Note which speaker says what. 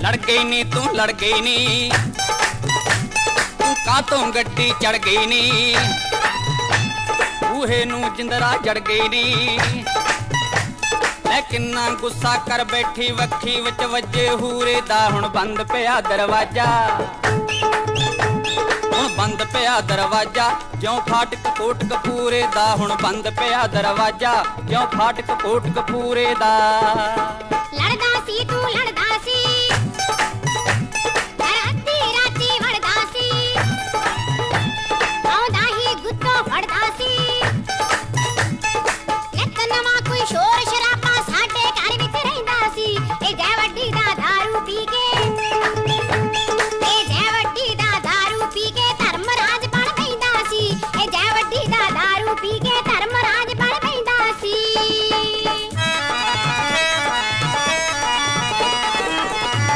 Speaker 1: ਲੜ ਗਈ ਨੀ, ਤੂੰ ਲੜ ਗਈ ਨੀ। ਤੂੰ ਕਾਤੋਂ ਗੱਡੀ ਚੜ ਗਈ ਨੀ? ਬੂਹੇ ਨੂੰ ਜਿੰਦਰਾ ਜੜ ਗਈ ਨੀ। ਲੈ ਕਿੰਨਾ ਗੁੱਸਾ ਕਰ ਬੈਠੀ, ਵੱਖੀ ਵਿੱਚ ਵੱਜੇ ਹੂਰੇ ਦਾ ਹੁਣ ਬੰਦ ਪਿਆ ਦਰਵਾਜ਼ਾ। ਹੁਣ ਬੰਦ ਪਿਆ ਦਰਵਾਜ਼ਾ। ਜਿਉਂ ਫਾਟਕ ਕੋਟ ਕਪੂਰੇ ਦਾ ਹੁਣ ਬੰਦ ਪਿਆ ਦਰਵਾਜ਼ਾ। ਜਿਉਂ ਫਾਟਕ ਕੋਟ ਕਪੂਰੇ ਦਾ।